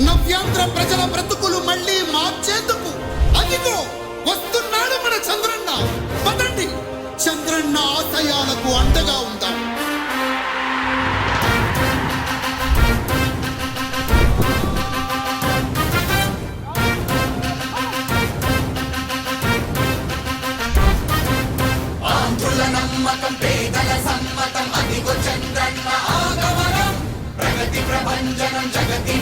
నవ్యాంధ్ర ప్రజల బ్రతుకులు మళ్ళీ మార్చేందుకు అదిగో వస్తున్నాడు మన చంద్రన్న. పదండి. చంద్రన్న ఆశయాలకు అండగా ఉందాం. నమ్మకం పేదల సమ్మతం అదిగో చంద్రన్న ఆగమనం. ప్రగతి ప్రభంజనం జగతి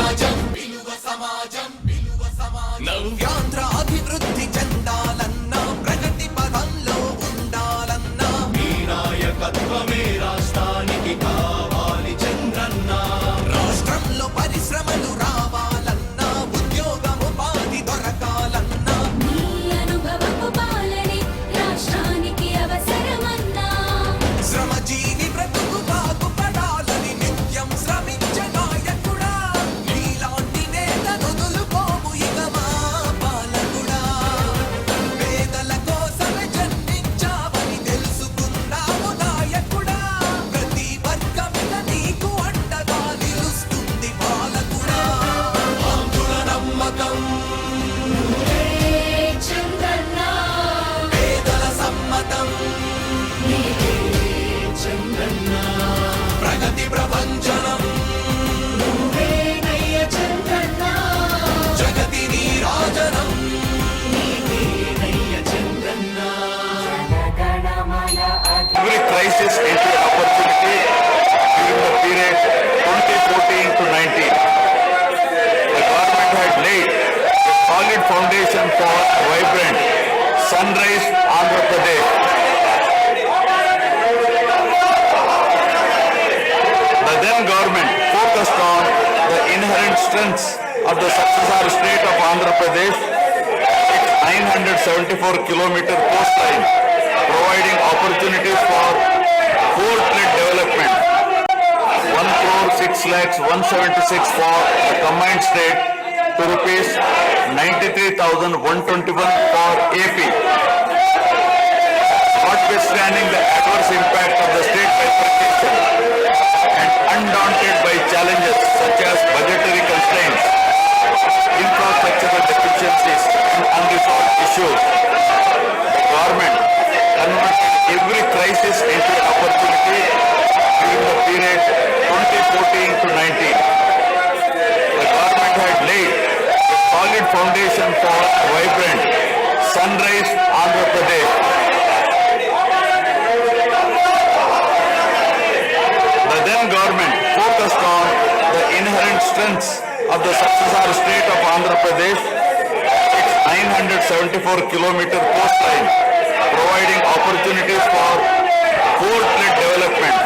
సమాజం. Navya of the successor state of Andhra Pradesh, its 974 kilometer coastline, providing opportunities for port-led development. 1 crore 6 lakhs 176 for the combined state to rupees 93,121 for AP. Notwithstanding the adverse impact of the state bifurcation and ensure government converts every crisis into an opportunity during the period 2014 to 19. The government had laid a solid foundation for a vibrant sunrise Andhra Pradesh. The then government focused on the inherent strengths of the successor state of Andhra Pradesh 974 kilometer coastline, providing opportunities for port-led development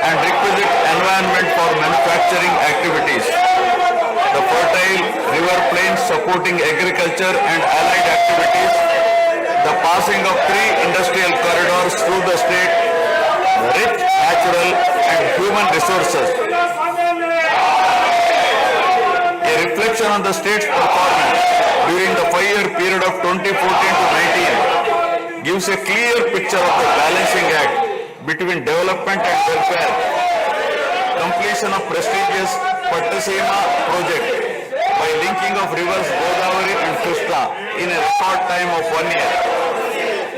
and requisite environment for manufacturing activities. The fertile river plains supporting agriculture and allied activities, the passing of three industrial corridors through the state, rich natural and human resources, a reflection on the state's performance during the five-year period of 2014 to 19 gives a clear picture of the balancing act between development and welfare. Completion of prestigious Pattasima project by linking of rivers Godavari and Krishna in a short time of one year.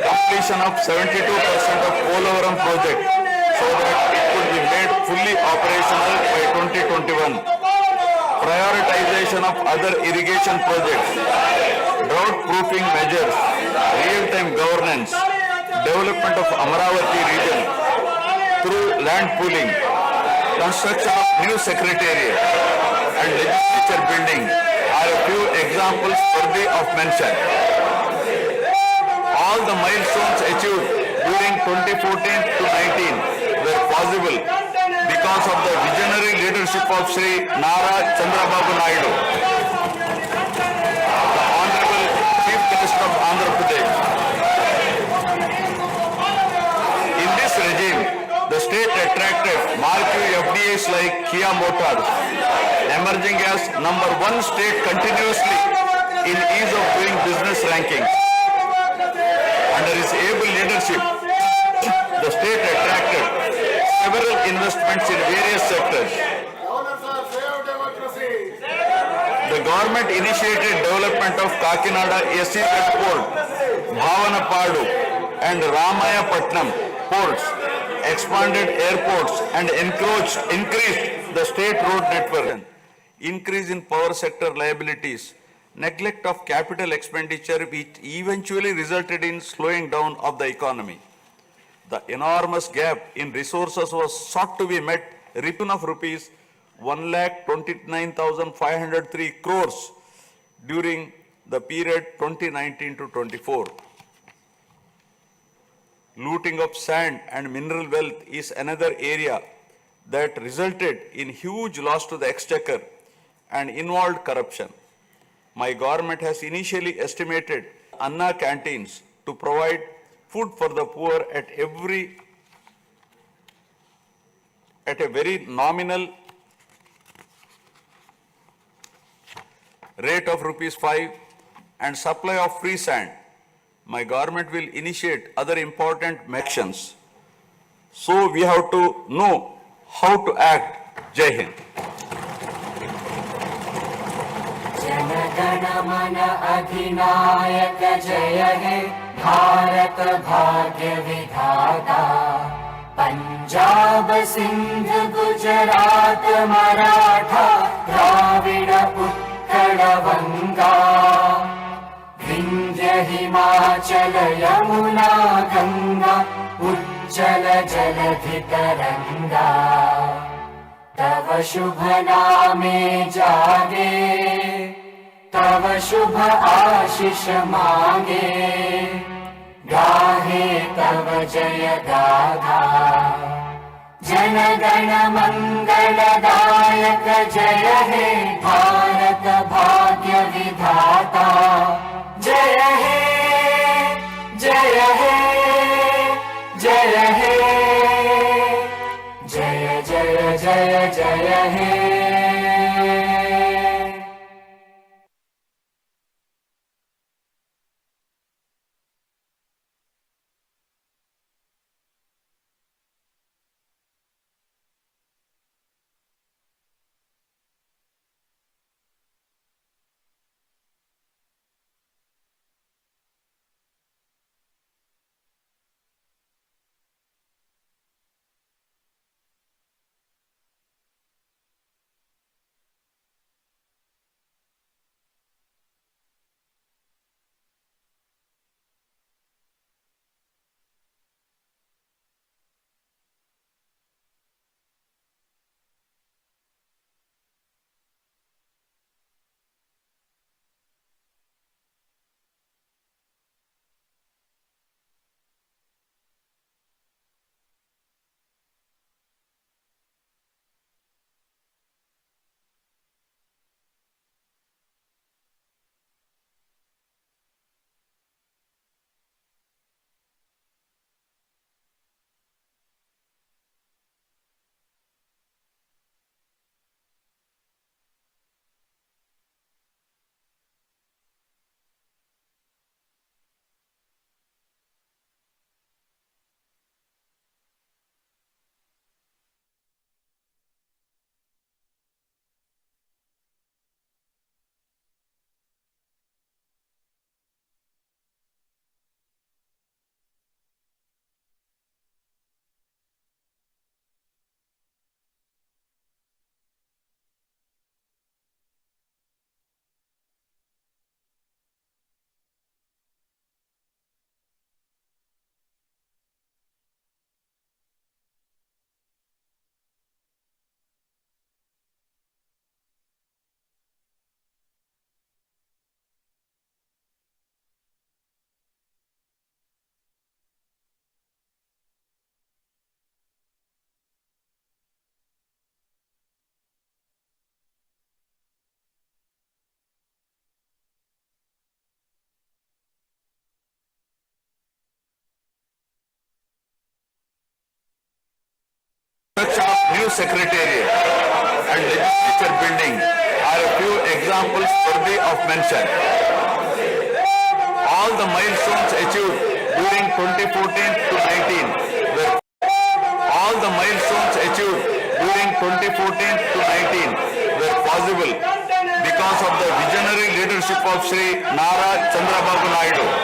Completion of 72% of Polavaram project so that it could be made fully operational by 2021 prioritization of other irrigation projects, drought proofing measures, real-time governance, development of Amaravati region through land pooling, construction of new secretariat and legislature building are a few examples worthy of mention. All the milestones achieved during 2014 to 19 were possible because of the visionary leadership of Sri Nara Chandrababu Naidu, the Honorable Chief Minister of Andhra Pradesh. In this regime, the state attracted marquee FDIs like Kia Motors, emerging as number one state continuously in ease of doing business rankings. Under his able leadership, the state attracted several investments in various sectors. The government initiated development of Kakinada SEZ port, Bhavanapadu and Ramayapatnam ports, expanded airports and encroached, increased the state road network. Increase in power sector liabilities, neglect of capital expenditure which eventually resulted in slowing down of the economy. The enormous gap in resources was sought to be met, return of rupees one lakh twenty-nine thousand five hundred three crores during the period twenty nineteen to twenty-four. Looting of sand and mineral wealth is another area that resulted in huge loss to the exchequer and involved corruption. My government has initially estimated Anna canteens to provide food for the poor at every, at a very nominal rate of rupees 5 and supply of free sand. My government will initiate other important actions. So we have to know how to act. Jai Hind. Jana Gana Mana अधिनायक जय हे भाग्यविधाता पञ्जाब सिन्ध गुजरात मराठा प्राविण पुत्रङ्गा बृञ्ज हिमाचल यमुना गङ्गा उज्जल जलधितरङ्गा। तव शुभ नामे जागे तव शुभ आशिष मागे। गाहे तव जय गाथा जन गण मंगलदायक जय हे भारत भाग्य विधाता। जय हे जय हे जय हे। जय जय जय जय हे secretariat and legislature building are a few examples worthy of mention. All the milestones achieved during 2014 to 19 were all the milestones achieved during 2014 to 19 were possible because of the visionary leadership of Sri Nara Chandrababu Naidu.